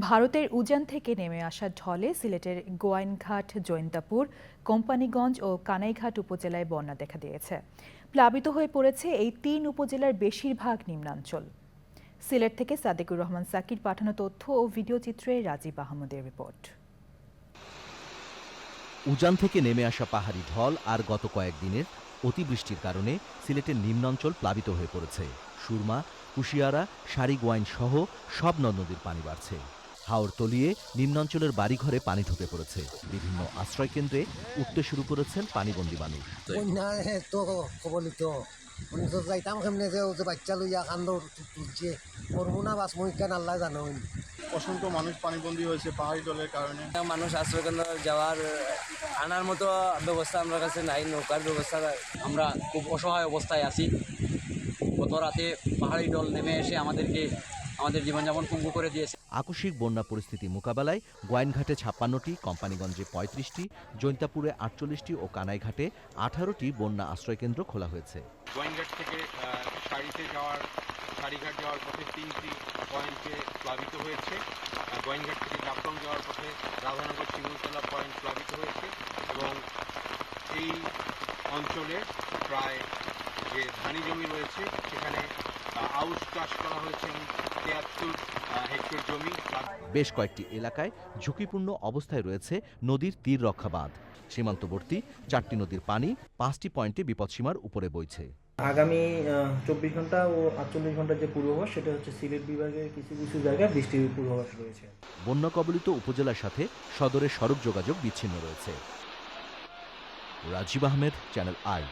ভারতের উজান থেকে নেমে আসা ঢলে সিলেটের গোয়াইনঘাট, জৈন্তাপুর, কোম্পানিগঞ্জ ও কানাইঘাট উপজেলায় বন্যা দেখা দিয়েছে। প্লাবিত হয়ে পড়েছে এই তিন উপজেলার বেশিরভাগ নিম্নাঞ্চল। সিলেট থেকে সাদেকুর রহমান, সাকির পাঠানো তথ্য ও ভিডিও চিত্রে রাজীব আহমদের রিপোর্ট। উজান থেকে নেমে আসা পাহাড়ি ঢল আর গত কয়েকদিনের অতিবৃষ্টির কারণে সিলেটের নিম্নাঞ্চল প্লাবিত হয়ে পড়েছে। সুরমা, কুশিয়ারা সারিগোয়াইন সহ সব নদ নদীর পানি বাড়ছে। হাওর তলিয়ে নিম্নাঞ্চলের বাড়িঘরে পানি ঢুকে পড়েছে। বিভিন্ন আশ্রয়কেন্দ্রে উঠতে শুরু করেছেন পানিবন্দী মানুষ। তো কবলিত। উনি তো যাইতাম কেমনে যে ও যে বাচ্চা লইয়া কান্দ তুলছে। করব না বাস মহিকান আল্লাহ জানো। অসংখ্য মানুষ পানিবন্দী হয়েছে পাহাড়ি জলের কারণে। মানুষ আশ্রয়কেন্দ্র যাওয়ার আনার মতো ব্যবস্থা আমার কাছে নাই নৌকার ব্যবস্থা আমরা খুব অসহায় অবস্থায় আছি। গত রাতে পাহাড়ি ডল নেমে এসে আমাদেরকে আমাদের জীবনযাপন পঙ্গু করে দিয়েছে। আকস্মিক বন্যা পরিস্থিতি মোকাবেলায় গোয়াইনঘাটে ছাপ্পান্নটি কোম্পানিগঞ্জে পঁয়ত্রিশটি জৈন্তাপুরে আটচল্লিশটি ও কানাইঘাটে আঠারোটি বন্যা আশ্রয়কেন্দ্র খোলা হয়েছে। গোয়েনঘাট থেকে শাড়িতে যাওয়ার শাড়িঘাট যাওয়ার পথে তিনটি পয়েন্টে প্লাবিত হয়েছে। গোয়েনঘাট থেকে জাফলং যাওয়ার পথে রাধানগর শিমুলতলা পয়েন্ট প্লাবিত হয়েছে এবং এই অঞ্চলে প্রায় যে ধানি জমি রয়েছে সেখানে আউশ চাষ করা হয়েছে তিয়াত্তর হেক্টর জমি। বেশ কয়েকটি এলাকায় ঝুঁকিপূর্ণ অবস্থায় রয়েছে নদীর তীর রক্ষা বাঁধ সীমান্তবর্তী চারটি নদীর পানি পাঁচটি পয়েন্টে বিপদসীমার উপরে বইছে। আগামী চব্বিশ ঘণ্টা ও আটচল্লিশ ঘণ্টার যে পূর্বাভাস সেটা হচ্ছে সিলেট বিভাগের কিছু কিছু জায়গায় বৃষ্টির পূর্বাভাস রয়েছে। বন্যা কবলিত উপজেলার সাথে সদরের সড়ক যোগাযোগ বিচ্ছিন্ন রয়েছে। Rajib Ahmed channel I